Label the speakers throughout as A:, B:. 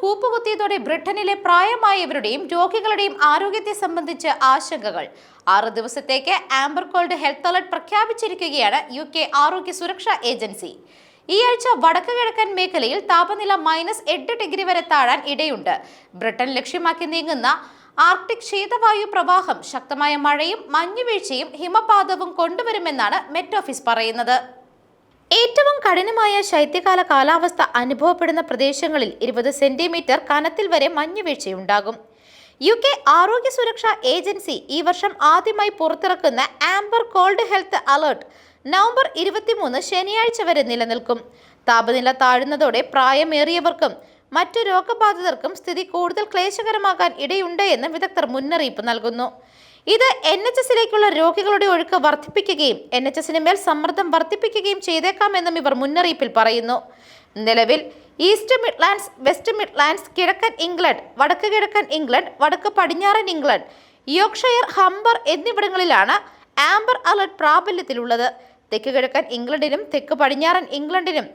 A: കൂപ്പുകുത്തിയതോടെ ബ്രിട്ടനിലെ പ്രായമായവരുടെയും രോഗികളുടെയും ആരോഗ്യത്തെ സംബന്ധിച്ച് ആശങ്കകൾ. ആറ് ദിവസത്തേക്ക് ആംബർ കോൾഡ് ഹെൽത്ത് അലർട്ട് പ്രഖ്യാപിച്ചിരിക്കുകയാണ് യു കെ ആരോഗ്യ സുരക്ഷാ ഏജൻസി. ഈ ആഴ്ച വടക്ക് കിഴക്കൻ മേഖലയിൽ താപനില മൈനസ് എട്ട് ഡിഗ്രി വരെ താഴാൻ ഇടയുണ്ട്. ബ്രിട്ടൻ ലക്ഷ്യമാക്കി നീങ്ങുന്ന ആർട്ടിക് ശീതവായു പ്രവാഹം ശക്തമായ മഴയും മഞ്ഞുവീഴ്ചയും ഹിമപാതവും കൊണ്ടുവരുമെന്നാണ് മെറ്റ് ഓഫീസ് പറയുന്നത്. ഏറ്റവും കഠിനമായ ശൈത്യകാല കാലാവസ്ഥ അനുഭവപ്പെടുന്ന പ്രദേശങ്ങളിൽ ഇരുപത് സെന്റിമീറ്റർ കനത്തിൽ വരെ മഞ്ഞുവീഴ്ചയുണ്ടാകും യു കെ ആരോഗ്യ സുരക്ഷാ ഏജൻസി ഈ വർഷം ആദ്യമായി പുറത്തിറക്കുന്ന amber cold health alert November ഇരുപത്തിമൂന്ന് ശനിയാഴ്ച വരെ നിലനിൽക്കും. താപനില താഴുന്നതോടെ പ്രായമേറിയവർക്കും മറ്റു രോഗബാധിതർക്കും സ്ഥിതി കൂടുതൽ ക്ലേശകരമാകാൻ ഇടയുണ്ട് എന്ന് വിദഗ്ധർ മുന്നറിയിപ്പ് നൽകുന്നു. ഇത് എൻ എച്ച് എസിലേക്കുള്ള രോഗികളുടെ ഒഴുക്ക് വർദ്ധിപ്പിക്കുകയും എൻ എച്ച് എസിന് മേൽ സമ്മർദ്ദം വർദ്ധിപ്പിക്കുകയും ചെയ്തേക്കാമെന്നും ഇവർ മുന്നറിയിപ്പിൽ പറയുന്നു. നിലവിൽ ഈസ്റ്റ് മിഡ്ലാൻഡ്സ് വെസ്റ്റ് മിഡ്ലാൻഡ്സ് കിഴക്കൻ ഇംഗ്ലണ്ട് വടക്ക് കിഴക്കൻ ഇംഗ്ലണ്ട് വടക്ക് പടിഞ്ഞാറൻ ഇംഗ്ലണ്ട് യോക്ഷയർ ഹംബർ എന്നിവിടങ്ങളിലാണ് ആംബർ അലർട്ട് പ്രാബല്യത്തിലുള്ളത്. തെക്ക് കിഴക്കൻ ഇംഗ്ലണ്ടിനും തെക്ക് പടിഞ്ഞാറൻ ഇംഗ്ലണ്ടിനും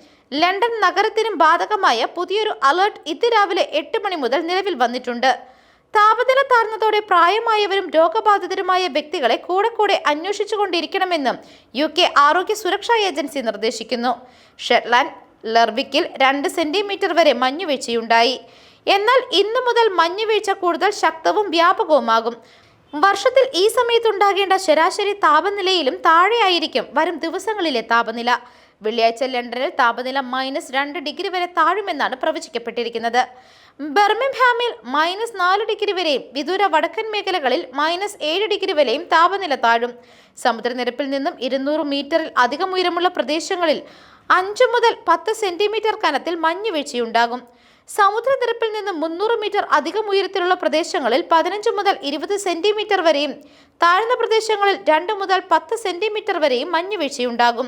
A: ലണ്ടൻ നഗരത്തിനും ബാധകമായ പുതിയൊരു അലർട്ട് ഇന്ന് രാവിലെ എട്ട് മണി മുതൽ നിലവിൽ വന്നിട്ടുണ്ട്. താപനില താഴ്ന്നതോടെ പ്രായമായവരും രോഗബാധിതരുമായ വ്യക്തികളെ കൂടെ കൂടെ അന്വേഷിച്ചുകൊണ്ടിരിക്കണമെന്നും യു കെ ആരോഗ്യ സുരക്ഷാ ഏജൻസി നിർദ്ദേശിക്കുന്നു. ഷെറ്റ്ലാൻഡ് ലർവിക്കിൽ രണ്ട് സെന്റിമീറ്റർ വരെ മഞ്ഞുവീഴ്ചയുണ്ടായി. എന്നാൽ ഇന്നു മുതൽ മഞ്ഞുവീഴ്ച കൂടുതൽ ശക്തവും വ്യാപകവുമാകും. വർഷത്തിൽ ഈ സമയത്തുണ്ടാകേണ്ട ശരാശരി താപനിലയിലും താഴെയായിരിക്കും വരും ദിവസങ്ങളിലെ താപനില. വെള്ളിയാഴ്ച ലണ്ടനിൽ താപനില മൈനസ് രണ്ട് ഡിഗ്രി വരെ താഴുമെന്നാണ് പ്രവചിക്കപ്പെട്ടിരിക്കുന്നത്. ബെർമിംഹാമിൽ മൈനസ് നാല് ഡിഗ്രി വരെയും വിദൂര വടക്കൻ മേഖലകളിൽ മൈനസ് ഏഴ് ഡിഗ്രി വരെയും താപനില താഴും. സമുദ്രനിരപ്പിൽ നിന്നും ഇരുന്നൂറ് മീറ്ററിൽ അധികം ഉയരമുള്ള പ്രദേശങ്ങളിൽ അഞ്ചു മുതൽ പത്ത് സെന്റിമീറ്റർ കനത്തിൽ മഞ്ഞുവീഴ്ചയുണ്ടാകും സമുദ്രനിരപ്പിൽ നിന്ന് മുന്നൂറ് മീറ്റർ അധികം ഉയരത്തിലുള്ള പ്രദേശങ്ങളിൽ പതിനഞ്ച് മുതൽ ഇരുപത് സെന്റിമീറ്റർ വരെയും താഴ്ന്ന പ്രദേശങ്ങളിൽ രണ്ട് മുതൽ പത്ത് സെന്റിമീറ്റർ വരെയും മഞ്ഞുവീഴ്ചയുണ്ടാകും